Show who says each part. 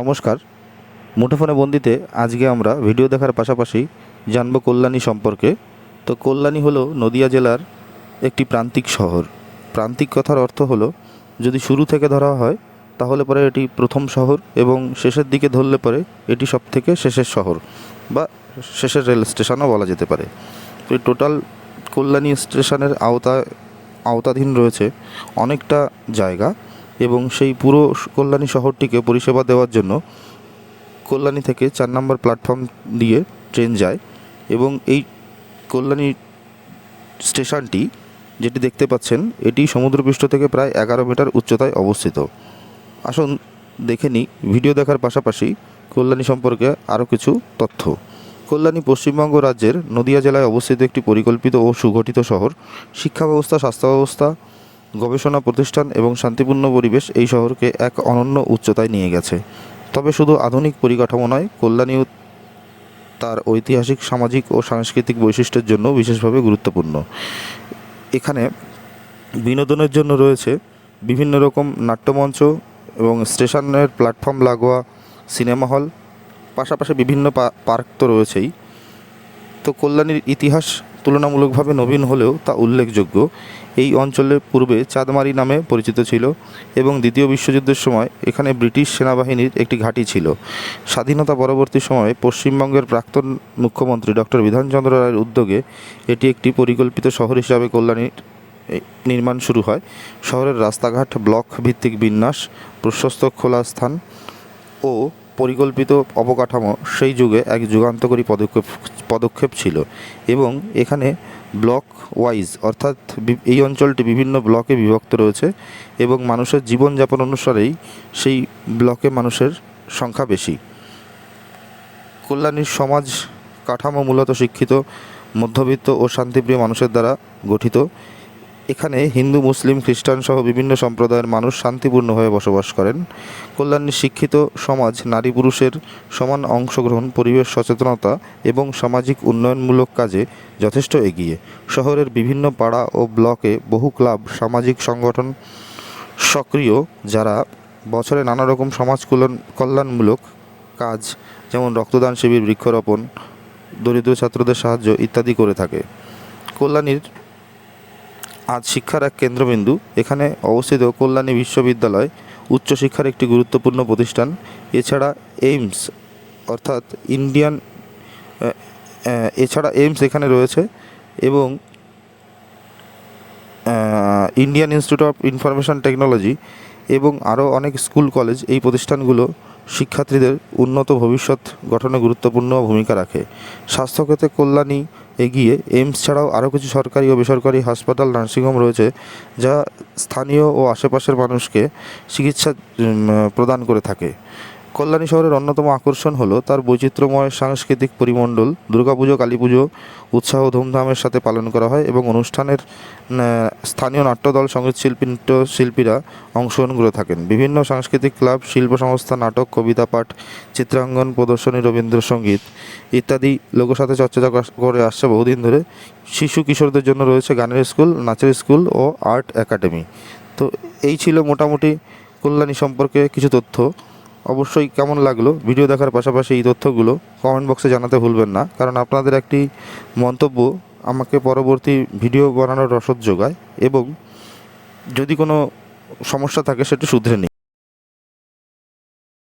Speaker 1: নমস্কার। মুঠোফোনে বন্দিতে আজকে আমরা ভিডিও দেখার পাশাপাশি জানব কল্যাণী সম্পর্কে। তো কল্যাণী হলো নদিয়া জেলার একটি প্রান্তিক শহর। প্রান্তিক কথার অর্থ হলো, যদি শুরু থেকে ধরা হয়, তাহলে পরে এটি প্রথম শহর এবং শেষের দিকে ধরলে পরে এটি সব থেকে শেষের শহর বা শেষের রেল স্টেশনও বলা যেতে পারে। তো এই টোটাল কল্যাণী স্টেশনের আওতায় আওতাধীন রয়েছে অনেকটা জায়গা। এবং সেই পুরো কল্যাণী শহরটিকে পরিষেবা দেওয়ার জন্য কল্যাণী থেকে চার নম্বর প্ল্যাটফর্ম দিয়ে ট্রেন যায় এবং এই কল্যাণী স্টেশনটি যেটি দেখতে পাচ্ছেন, এটি সমুদ্রপৃষ্ঠ থেকে প্রায় এগারো মিটার উচ্চতায় অবস্থিত। আসুন দেখে নিই, ভিডিও দেখার পাশাপাশি কল্যাণী সম্পর্কে আরও কিছু তথ্য। কল্যাণী পশ্চিমবঙ্গ রাজ্যের নদিয়া জেলায় অবস্থিত একটি পরিকল্পিত ও সুগঠিত শহর, শিক্ষা ব্যবস্থা, স্বাস্থ্য ব্যবস্থা গবেষণা প্রতিষ্ঠান এবং শান্তিপূর্ণ পরিবেশ এই শহরকে এক অনন্য উচ্চতায় নিয়ে গেছে। তবে শুধু আধুনিক পরিকাঠামো নয় কল্যাণীও তার ঐতিহাসিক, সামাজিক ও সাংস্কৃতিক বৈশিষ্ট্যের জন্য বিশেষভাবে গুরুত্বপূর্ণ। এখানে বিনোদনের জন্য রয়েছে বিভিন্ন রকম নাট্যমঞ্চ এবং স্টেশনের প্ল্যাটফর্ম লাগোয়া সিনেমা হল। পাশাপাশি বিভিন্ন পার্ক তো রয়েছেই। তো কল্যাণীর ইতিহাস তুলনামূলকভাবে নবীন হলেও তা উল্লেখযোগ্য। এই অঞ্চলে পূর্বে চাঁদমারি নামে পরিচিত ছিল এবং দ্বিতীয় বিশ্বযুদ্ধের সময় এখানে ব্রিটিশ সেনাবাহিনীর একটি ঘাঁটি ছিল। স্বাধীনতা পরবর্তী সময়ে পশ্চিমবঙ্গের প্রাক্তন মুখ্যমন্ত্রী ডক্টর বিধানচন্দ্র রায়ের উদ্যোগে এটি একটি পরিকল্পিত শহর হিসাবে কল্যাণীর নির্মাণ শুরু হয়। শহরের রাস্তাঘাট, ব্লক ভিত্তিক বিন্যাস, প্রশস্ত খোলা স্থান ও পরিকল্পিত অবকাঠামো সেই যুগে এক যুগান্তকারী পদক্ষেপ পদক্ষেপ ছিল এবং এখানে ব্লক ওয়াইজ অর্থাৎ এই অঞ্চলটি বিভিন্ন ব্লকে বিভক্ত রয়েছে এবং মানুষের জীবনযাপন অনুসারেই সেই ব্লকে মানুষের সংখ্যা বেশি। কল্যাণীর সমাজ কাঠামো মূলত শিক্ষিত, মধ্যবিত্ত ও শান্তিপ্রিয় মানুষের দ্বারা গঠিত। এখানে হিন্দু, মুসলিম, খ্রিস্টান সহ বিভিন্ন সম্প্রদায়ের মানুষ শান্তিপূর্ণভাবে বসবাস করেন। কল্যাণী শিক্ষিত সমাজ, নারী পুরুষের সমান অংশগ্রহণ, পরিবেশ সচেতনতা এবং সামাজিক উন্নয়নমূলক কাজে যথেষ্ট এগিয়ে। শহরের বিভিন্ন পাড়া ও ব্লকে বহু ক্লাব, সামাজিক সংগঠন সক্রিয়, যারা বছরে নানা রকম সমাজ কল্যাণ কল্যাণমূলক কাজ, যেমন রক্তদান শিবির, বৃক্ষরোপণ, দরিদ্র ছাত্রদের সাহায্য ইত্যাদি করে থাকে। কল্যাণীর আজ শিক্ষার এক কেন্দ্রবিন্দু। এখানে অবস্থিত কল্যাণী বিশ্ববিদ্যালয় উচ্চশিক্ষার একটি গুরুত্বপূর্ণ প্রতিষ্ঠান। এছাড়া এইমস, অর্থাৎ ইন্ডিয়ান এছাড়া এইমস এখানে রয়েছে এবং Indian Institute of Information Technology এবং আরও অনেক স্কুল, কলেজ এই প্রতিষ্ঠানগুলো শিক্ষার্থীদের উন্নত ভবিষ্যৎ গঠনে গুরুত্বপূর্ণ ভূমিকা রাখে। স্বাস্থ্যক্ষেত্রে কল্যাণী এগিয়ে এইমস ছাড়াও আরও কিছু সরকারি ও বেসরকারি হাসপাতাল, নার্সিংহোম রয়েছে, যা স্থানীয় ও আশেপাশের মানুষকে চিকিৎসা প্রদান করে থাকে। কল্যাণী শহরের অন্যতম আকর্ষণ হলো তার বৈচিত্র্যময় সাংস্কৃতিক পরিমণ্ডল, দুর্গাপুজো কালী পুজো উৎসাহ ধুমধামের সাথে পালন করা হয় এবং অনুষ্ঠানের স্থানীয় নাট্যদল সংগীত শিল্পী নৃত্যশিল্পীরা অংশগ্রহণ করে থাকেন। বিভিন্ন সাংস্কৃতিক ক্লাব শিল্প সংস্থা নাটক, কবিতা পাঠ চিত্রাঙ্গন প্রদর্শনী, রবীন্দ্রসঙ্গীত ইত্যাদি লোকসাথে চর্চা করে আসছে বহুদিন ধরে। শিশু কিশোরদের জন্য রয়েছে গানের স্কুল, নাচের স্কুল ও আর্ট একাডেমি। তো এই ছিল মোটামুটি কল্যাণী সম্পর্কে কিছু তথ্য। অবশ্যই কেমন লাগল? ভিডিও দেখার পাশাপাশি এই তথ্যগুলো কমেন্ট বক্সে জানাতে ভুলবেন না। কারণ আপনাদের একটি মন্তব্য আমাকে পরবর্তী ভিডিও বানানোর রসদ যোগায় এবং যদি কোনো সমস্যা থাকে সেটা শুধরে নিই